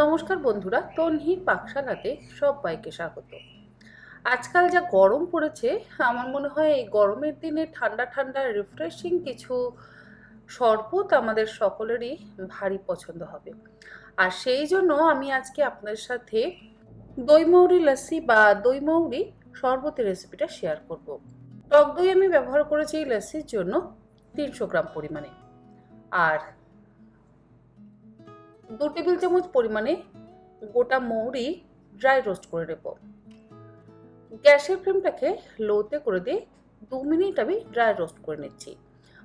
নমস্কার বন্ধুরা তন্হি পাকশালাতে সবাইকে স্বাগত। আজকাল যা গরম পড়েছে, আমার মনে হয় এই গরমের দিনে ঠান্ডা ঠান্ডা রিফ্রেশিং কিছু শরবত আমাদের সকলেরই ভারী পছন্দ হবে। আর সেই জন্য আমি আজকে আপনাদের সাথে দই মৌরি লস্যি বা দইমৌরি শরবতের রেসিপিটা শেয়ার করব। টক দই আমি ব্যবহার করেছি এই লস্যির জন্য তিনশো গ্রাম পরিমাণে। আর দু টেবিল চামচ পরিমাণে গোটা মৌরি ড্রাই রোস্ট করে নেব। গ্যাসের ফ্লেমটাকে লোতে করে দিয়ে দু মিনিট আমি ড্রাই রোস্ট করে নিচ্ছি।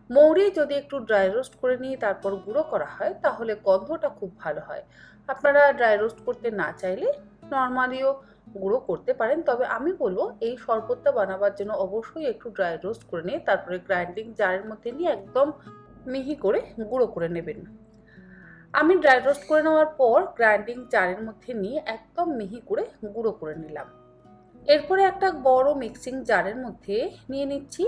মৌরি যদি একটু ড্রাই রোস্ট করে নিয়ে তারপর গুঁড়ো করা হয়, তাহলে গন্ধটা খুব ভালো হয়। আপনারা ড্রাই রোস্ট করতে না চাইলে নর্মালিও গুঁড়ো করতে পারেন, তবে আমি বলব এই শরবতটা বানাবার জন্য অবশ্যই একটু ড্রাই রোস্ট করে নিয়ে, তারপরে গ্রাইন্ডিং জারের মধ্যে নিয়ে একদম মিহি করে গুঁড়ো করে নেবেন। আমি ড্রাই রোস্ট করে নেওয়ার পর গ্রাইন্ডিং জারের মধ্যে নিয়ে একদম মিহি করে গুঁড়ো করে নিলাম। এরপরে একটা বড় মিক্সিং জারের মধ্যে নিয়ে নিচ্ছি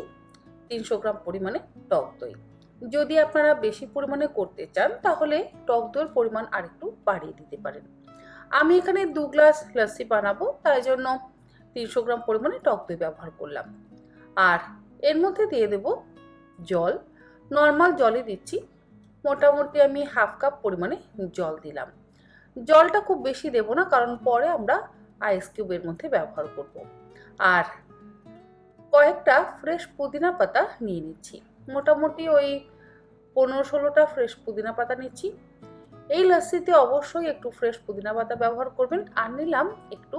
তিনশো গ্রাম পরিমাণে টক দই। যদি আপনারা বেশি পরিমাণে করতে চান, তাহলে টক দইয়ের পরিমাণ আরেকটু বাড়িয়ে দিতে পারেন। আমি এখানে দু গ্লাস লস্যি বানাবো, তাই জন্য তিনশো গ্রাম পরিমাণে টক দই ব্যবহার করলাম। আর এর মধ্যে দিয়ে দেব জল। নর্মাল জলে দিচ্ছি। মোটামুটি আমি হাফ কাপ পরিমাণে জল দিলাম। জলটা খুব বেশি দেব না, কারণ পরে আমরা আইস কিউবের মধ্যে ব্যবহার করব। আর কয়েকটা ফ্রেশ পুদিনা পাতা নিয়ে নিচ্ছি। মোটামুটি ওই পনেরো ষোলোটা ফ্রেশ পুদিনা পাতা নিচ্ছি। এই লস্যিতে অবশ্যই একটু ফ্রেশ পুদিনা পাতা ব্যবহার করবেন, আর নিলাম একটু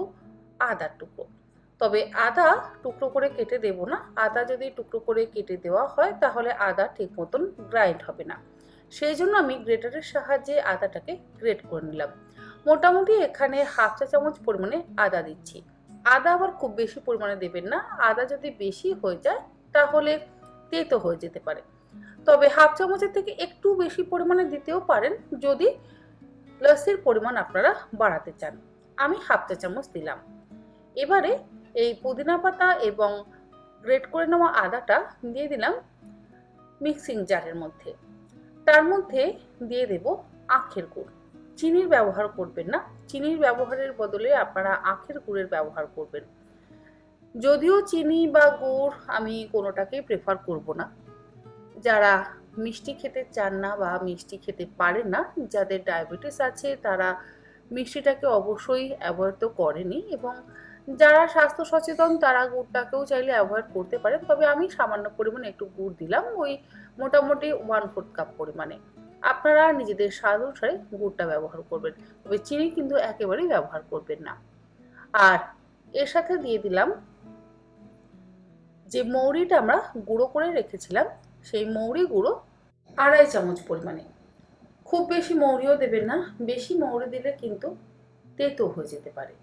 আদার টুকরো। তবে আদা টুকরো করে কেটে দেব না। আদা যদি টুকরো করে কেটে দেওয়া হয়, তাহলে আদা ঠিক মতন গ্রাইন্ড হবে না। সেই জন্য আমি গ্রেটারের সাহায্যে আদাটাকে গ্রেট করে নিলাম। মোটামুটি এখানে হাফ চা চামচ পরিমাণে আদা দিচ্ছি। আদা আবার খুব বেশি পরিমাণে দেবেন না। আদা যদি বেশি হয়ে যায়, তাহলে তেতো হয়ে যেতে পারে। তবে হাফ চামচের থেকে একটু বেশি পরিমাণে দিতেও পারেন, যদি লস্যির পরিমাণ আপনারা বাড়াতে চান। আমি হাফ চা চামচ দিলাম। এবারে এই পুদিনা পাতা এবং গ্রেট করে নেওয়া আদাটা দিয়ে দিলাম মিক্সিং জারের মধ্যে। তার মধ্যে দিয়ে দেব আখের গুড়। চিনির ব্যবহার করবেন না। চিনির ব্যবহারের বদলে আপনারা আখের গুড়ের ব্যবহার করবেন। যদিও চিনি বা গুড় আমি কোনোটাকেই প্রেফার করব না। যারা মিষ্টি খেতে চান না বা মিষ্টি খেতে পারেন না, যাদের ডায়াবেটিস আছে, তারা মিষ্টিটাকে অবশ্যই অ্যাভয়েড তো করেনি এবং যারা স্বাস্থ্য সচেতন, তারা গুড়টাকেও চাইলে অ্যাভয়েড করতে পারেন তবে আমি সামান্য পরিমাণে একটু গুড় দিলাম, ওই মোটামুটি ওয়ান ফোর্থ কাপ পরিমাণে। আপনারা নিজেদের স্বাদ অনুসারে গুড়টা ব্যবহার করবেন, তবে চিনি কিন্তু একেবারেই ব্যবহার করবেন না। আর এর সাথে দিয়ে দিলাম যে মৌরিটা আমরা গুঁড়ো করে রেখেছিলাম, সেই মৌরি গুঁড়ো আড়াই চামচ পরিমাণে। খুব বেশি মৌরিও দেবেন না, বেশি মৌরি দিলে কিন্তু তেতো হয়ে যেতে পারে।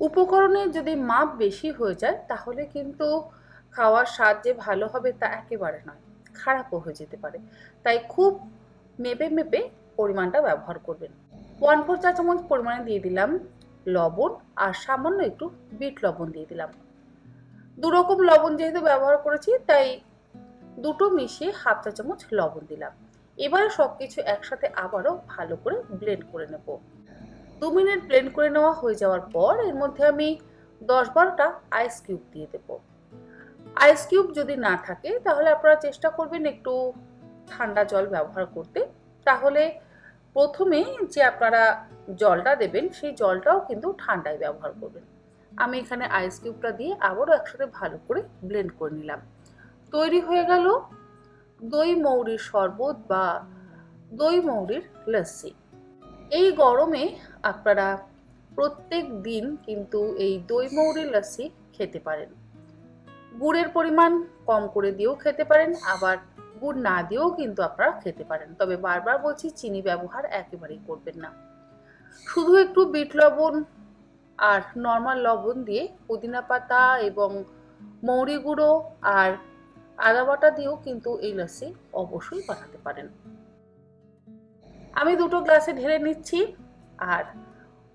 উপকরণের যদি মাপ বেশি হয়ে যায়, তাহলে কিন্তু খাওয়ার স্বাদ যে ভালো হবে তা একেবারে নয়, খারাপও হয়ে যেতে পারে। তাই খুব মেপে মেপে পরিমাণটা ব্যবহার করবেন। ওয়ান ফোর চা চামচ পরিমাণে দিয়ে দিলাম লবণ আর সামান্য একটু বিট লবণ দিয়ে দিলাম। দু রকম লবণ যেহেতু ব্যবহার করেছি, তাই দুটো মিশিয়ে হাফ চা চামচ লবণ দিলাম। এবারে সব কিছু একসাথে আবারও ভালো করে ব্লেন্ড করে নেব। দু মিনিট ব্লেন্ড করে নেওয়া হয়ে যাওয়ার পর এর মধ্যে আমি দশ বারোটা আইস কিউব দিয়ে দেবো। আইস কিউব যদি না থাকে, তাহলে আপনারা চেষ্টা করবেন একটু ঠান্ডা জল ব্যবহার করতে। তাহলে প্রথমে যে আপনারা জলটা দেবেন, সেই জলটাও কিন্তু ঠান্ডায় ব্যবহার করবেন। আমি এখানে আইস কিউবটা দিয়ে আবারও একসাথে ভালো করে ব্লেন্ড করে নিলাম। তৈরি হয়ে গেল দই মৌরির শরবত বা দই মৌরির লস্যি। এই গরমে আপনারা প্রত্যেক দিন কিন্তু এই দই মৌরির লস্যি খেতে পারেন। গুড়ের পরিমাণ কম করে দিয়েও খেতে পারেন, আবার গুড় না দিয়েও কিন্তু আপনারা খেতে পারেন। তবে বারবার বলছি, চিনি ব্যবহার একেবারেই করবেন না। শুধু একটু বিট লবণ আর নর্মাল লবণ দিয়ে পুদিনা পাতা এবং মৌরি গুঁড়ো আর আদা বাটা দিয়েও কিন্তু এই লস্যি অবশ্যই বানাতে পারেন। আমি দুটো গ্লাসে ঢেলে নিচ্ছি। আর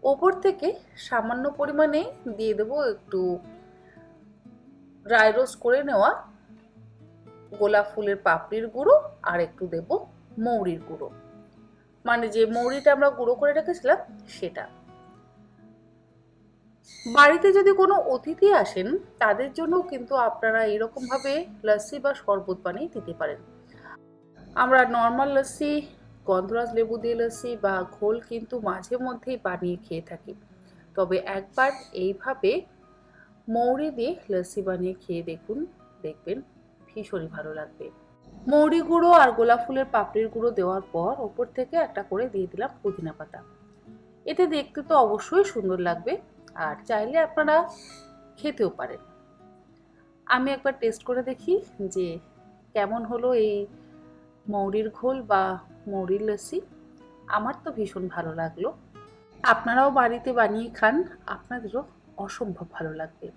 ওপর থেকে সামান্য পরিমাণে দিয়ে দেবো একটু ড্রাই রোস্ট করে নেওয়া গোলাপ ফুলের পাপড়ির গুঁড়ো আর একটু দেব মৌরির গুঁড়ো। মানে যে মৌরিটা আমরা গুঁড়ো করে রেখেছিলাম সেটা। বাড়িতে যদি কোনো অতিথি আসেন, তাদের জন্য কিন্তু আপনারা এরকমভাবে লস্যি বা শরবত বানিয়ে দিতে পারেন। আমরা নর্মাল লস্যি গন্ধরাজ লেবু দিয়ে লস্যি বা ঘোল কিন্তু মাঝে মধ্যেই বানিয়ে খেয়ে থাকি। তবে একবার এইভাবে মৌরি দিয়ে লস্যি বানিয়ে খেয়ে দেখুন, দেখবেন ভীষণই ভালো লাগবে। মৌরি গুঁড়ো আর গোলাপ ফুলের পাপড়ির গুঁড়ো দেওয়ার পর ওপর থেকে একটা করে দিয়ে দিলাম পুদিনা পাতা। এতে দেখতে তো অবশ্যই সুন্দর লাগবে আর চাইলে আপনারা খেতেও পারেন। আমি একবার টেস্ট করে দেখি যে কেমন হলো এই মৌরির ঘোল বা মৌরির লস্যি। আমার তো ভীষণ ভালো লাগল। আপনারাও বাড়িতে বানিয়ে খান, আপনাদেরও অসম্ভব ভালো লাগবে।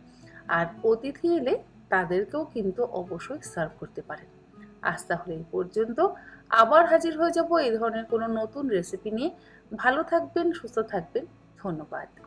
আর অতিথি এলে তাদেরকেও কিন্তু অবশ্যই সার্ভ করতে পারেন। আজ তাহলে এই পর্যন্ত। আবার হাজির হয়ে যাব এই ধরনের কোনো নতুন রেসিপি নিয়ে। ভালো থাকবেন, সুস্থ থাকবেন। ধন্যবাদ।